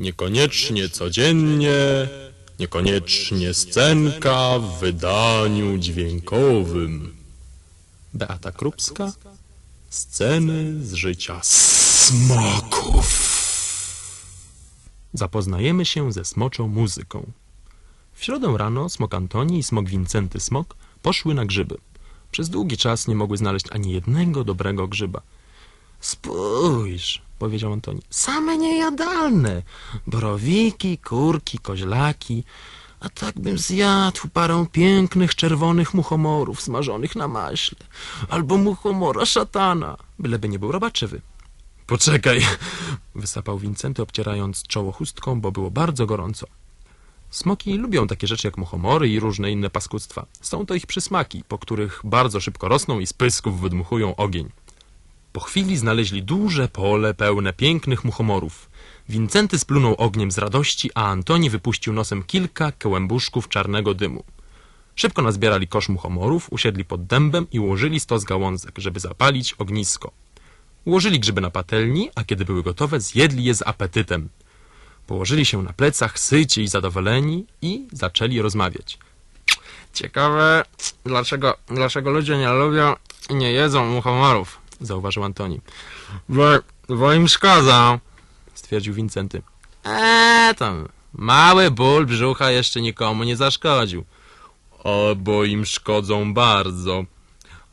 Niekoniecznie codziennie, niekoniecznie scenka w wydaniu dźwiękowym. Beata Krupska, sceny z życia smoków. Zapoznajemy się ze smoczą muzyką. W środę rano smok Antoni i smok Wincenty Smok poszły na grzyby. Przez długi czas nie mogły znaleźć ani jednego dobrego grzyba. Spójrz, powiedział Antoni, same niejadalne. Borowiki, kurki, koźlaki. A tak bym zjadł parę pięknych czerwonych muchomorów smażonych na maśle. Albo muchomora szatana, byleby nie był robaczywy. Poczekaj, wysapał Wincenty, obcierając czoło chustką, bo było bardzo gorąco. Smoki lubią takie rzeczy jak muchomory i różne inne paskudztwa. Są to ich przysmaki, po których bardzo szybko rosną i z pysków wydmuchują ogień. Po chwili znaleźli duże pole pełne pięknych muchomorów. Wincenty splunął ogniem z radości, a Antoni wypuścił nosem kilka kełębuszków czarnego dymu. Szybko nazbierali kosz muchomorów, usiedli pod dębem i ułożyli stos gałązek, żeby zapalić ognisko. Ułożyli grzyby na patelni, a kiedy były gotowe, zjedli je z apetytem. Położyli się na plecach, syci i zadowoleni i zaczęli rozmawiać. Ciekawe, dlaczego, dlaczego ludzie nie lubią i nie jedzą muchomorów, zauważył Antoni. Bo, im stwierdził Wincenty. Eee, tam, mały ból brzucha jeszcze nikomu nie zaszkodził. O, bo im szkodzą bardzo.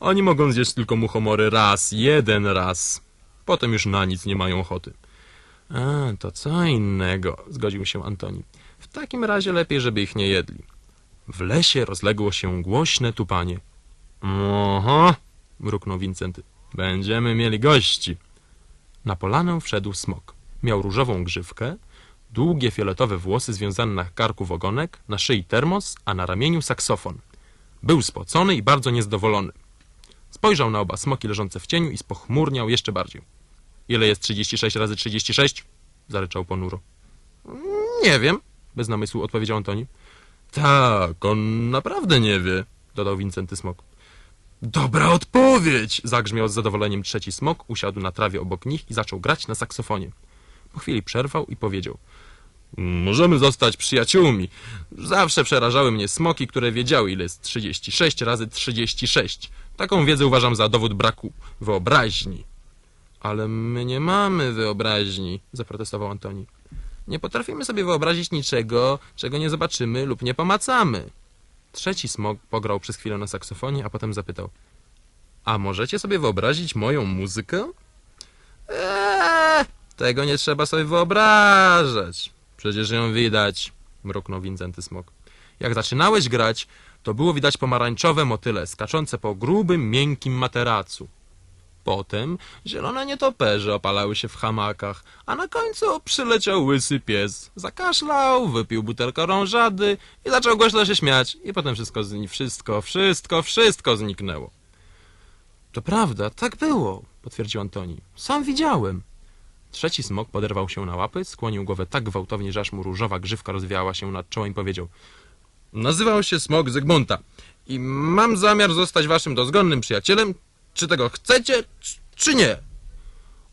Oni mogą zjeść tylko muchomory raz, jeden raz. Potem już na nic nie mają ochoty. A, to co innego, zgodził się Antoni. W takim razie lepiej, żeby ich nie jedli. W lesie rozległo się głośne tupanie. Oho, mruknął Wincenty. Będziemy mieli gości. Na polanę wszedł smok. Miał różową grzywkę, długie fioletowe włosy związane na karku w ogonek, na szyi termos, a na ramieniu saksofon. Był spocony i bardzo niezadowolony. Spojrzał na oba smoki leżące w cieniu i spochmurniał jeszcze bardziej. Ile jest 36 razy 36? Zaryczał ponuro. Nie wiem, bez namysłu odpowiedział Antoni. Tak, on naprawdę nie wie, dodał Wincenty Smok. Dobra odpowiedź! Zagrzmiał z zadowoleniem trzeci smok, usiadł na trawie obok nich i zaczął grać na saksofonie. Po chwili przerwał i powiedział. Możemy zostać przyjaciółmi. Zawsze przerażały mnie smoki, które wiedziały, ile jest 36 razy 36. Taką wiedzę uważam za dowód braku wyobraźni. Ale my nie mamy wyobraźni, zaprotestował Antoni. Nie potrafimy sobie wyobrazić niczego, czego nie zobaczymy lub nie pomacamy. Trzeci smok pograł przez chwilę na saksofonie, a potem zapytał. A możecie sobie wyobrazić moją muzykę? Eee, tego nie trzeba sobie wyobrażać. Przecież ją widać, mruknął Wincenty Smok. Jak zaczynałeś grać, to było widać pomarańczowe motyle skaczące po grubym, miękkim materacu. Potem zielone nietoperze opalały się w hamakach, a na końcu przyleciał łysy pies. Zakaszlał, wypił butelkę rążady i zaczął głośno się śmiać. I potem wszystko, wszystko, wszystko, wszystko zniknęło. To prawda, tak było, potwierdził Antoni. Sam widziałem. Trzeci smok poderwał się na łapy, skłonił głowę tak gwałtownie, że aż mu różowa grzywka rozwiała się nad czołem i powiedział Nazywam się Smok Zygmunta i mam zamiar zostać waszym dozgonnym przyjacielem. Czy tego chcecie, czy- nie?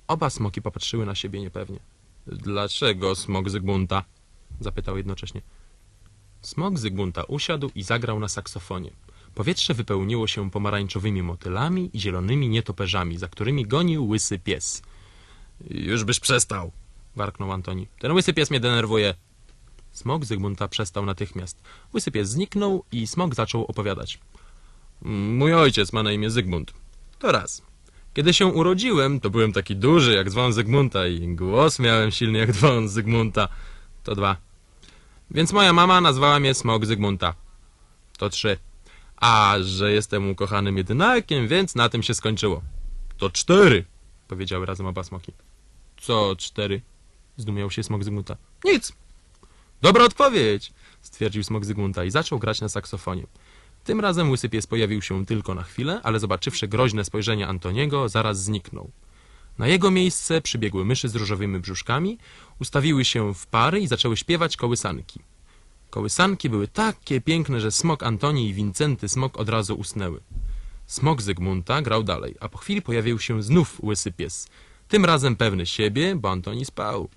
Oba smoki popatrzyły na siebie niepewnie. Dlaczego Smok Zygmunta? zapytał jednocześnie. Smok Zygmunta usiadł i zagrał na saksofonie. Powietrze wypełniło się pomarańczowymi motylami i zielonymi nietoperzami, za którymi gonił łysy pies. Już byś przestał, warknął Antoni. Ten łysy pies mnie denerwuje. Smok Zygmunta przestał natychmiast. Łysy pies zniknął i Smok zaczął opowiadać. Mój ojciec ma na imię Zygmunt. To raz. Kiedy się urodziłem, to byłem taki duży jak dzwon Zygmunta i głos miałem silny jak dzwon Zygmunta. To dwa. Więc moja mama nazwała mnie Smok Zygmunta. To trzy. A, że jestem ukochanym jedynakiem, więc na tym się skończyło. To cztery, powiedziały razem oba smoki. Co cztery? Zdumiał się Smok Zygmunta. Nic. Dobra odpowiedź, stwierdził Smok Zygmunta i zaczął grać na saksofonie. Tym razem łysy pies pojawił się tylko na chwilę, ale zobaczywszy groźne spojrzenie Antoniego, zaraz zniknął. Na jego miejsce przybiegły myszy z różowymi brzuszkami, ustawiły się w pary i zaczęły śpiewać kołysanki. Kołysanki były takie piękne, że smok Antoni i Wincenty smok od razu usnęły. Smok Zygmunta grał dalej, a po chwili pojawił się znów łysy pies. Tym razem pewny siebie, bo Antoni spał.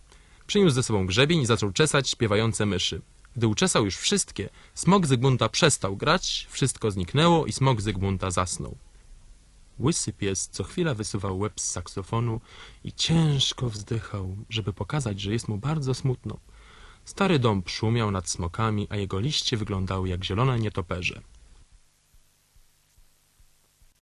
Przyniósł ze sobą grzebień i zaczął czesać śpiewające myszy. Gdy uczesał już wszystkie, smok Zygmunta przestał grać, wszystko zniknęło i smok Zygmunta zasnął. Łysy pies co chwila wysuwał łeb z saksofonu i ciężko wzdychał, żeby pokazać, że jest mu bardzo smutno. Stary dąb szumiał nad smokami, a jego liście wyglądały jak zielone nietoperze.